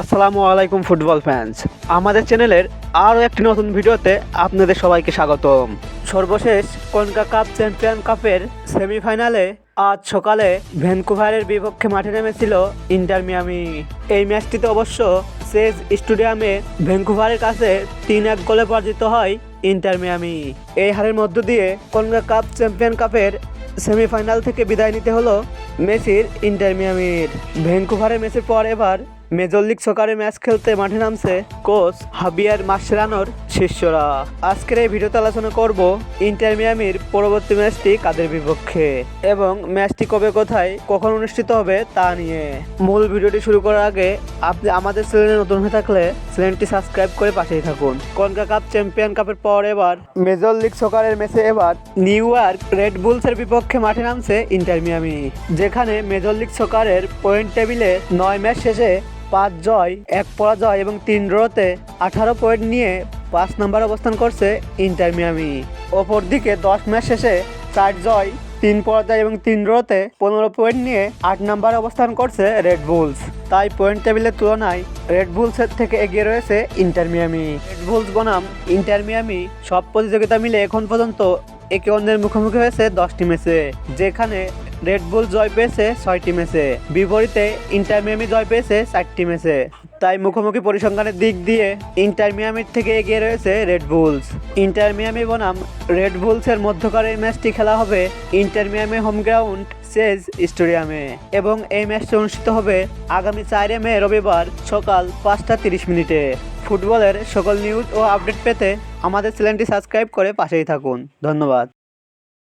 আসসালামু আলাইকুম football fans আমাদের চ্যানেলের আরও একটি নতুন ভিডিওতে আপনাদের সবাইকে স্বাগতম। সর্বশেষ কনকা কাপ চ্যাম্পিয়ন কাপের সেমিফাইনালে আজ সকালে ভ্যানকুভারের বিপক্ষে মাঠে নেমেছিল ইন্টার মিয়ামি। এই ম্যাচটিতে অবশ্য সেজ স্টেডিয়ামে ভ্যানকুভারের কাছে তিন এক গোলে পরাজিত হয় ইন্টার মিয়ামি। এই হারের মধ্য দিয়ে কনকা কাপ চ্যাম্পিয়ন কাপের সেমিফাইনাল থেকে বিদায় নিতে হলো মেসির ইন্টার মিয়ামির। ভ্যানকুভারের ম্যাচের পর এবার মেজর লিগ সকারে ম্যাচ খেলতে মাঠে নামছে কোচ হাবিয়ার মাসেরানোর শিষ্যরা। আজকের এই ভিডিওতে আলোচনা করব ইন্টার মিয়ামির পরবর্তী ম্যাচটি কাদের বিপক্ষে এবং ম্যাচটি কবে কোথায়, কখন অনুষ্ঠিত হবে তা নিয়ে। মূল ভিডিওটি শুরু করার আগে আপনি আমাদের চ্যানেলে নতুন হয়ে থাকলে চ্যানেলটি সাবস্ক্রাইব করে পাশেই থাকুন। কনকা কাপ চ্যাম্পিয়ন কাপের পর এবার মেজর লিগ সকারের ম্যাচে এবার নিউ ইয়র্ক রেড বুলসের বিপক্ষে মাঠে নামছে ইন্টার মিয়ামি, যেখানে মেজর লিগ সকারের পয়েন্ট টেবিলে নয় ম্যাচ শেষে পাঁচ জয়, এক পরাজয় এবং তিন ড্রতে আঠারো পয়েন্ট নিয়ে পাঁচ নম্বর অবস্থান করছে ইন্টার মিয়ামি। অপরদিকে দশ ম্যাচ শেষে চার জয়, তিন পরাজয় এবং তিন ড্রতে পনেরো পয়েন্ট নিয়ে আট নম্বর অবস্থান করছে রেড বুলস তাই পয়েন্ট টেবিলের তুলনায় রেড বুলসের থেকে এগিয়ে রয়েছে ইন্টার মিয়ামি। রেড বুলস বনাম ইন্টার মিয়ামি সব প্রতিযোগিতা মিলে এখন পর্যন্ত একে অন্যের মুখোমুখি হয়েছে দশটি ম্যাচে, যেখানে রেডবুল জয় পেয়েছে ছয়টি ম্যাচে। বিপরীতে ইন্টার মিয়ামি জয় পেয়েছে চারটি ম্যাচে। তাই মুখোমুখি পরিসংখ্যানের দিক দিয়ে ইন্টার মিয়ামির থেকে এগিয়ে রয়েছে রেড বুলস ইন্টার মিয়ামি বনাম রেড বুলসের মধ্যকার এই ম্যাচটি খেলা হবে Inter Miami home ground Chase স্টেডিয়ামে এবং এই ম্যাচটি অনুষ্ঠিত হবে আগামী চারে মে, রবিবার সকাল পাঁচটা তিরিশ মিনিটে। ফুটবলের সকল নিউজ ও আপডেট পেতে আমাদের চ্যানেলটি সাবস্ক্রাইব করে পাশেই থাকুন। ধন্যবাদ।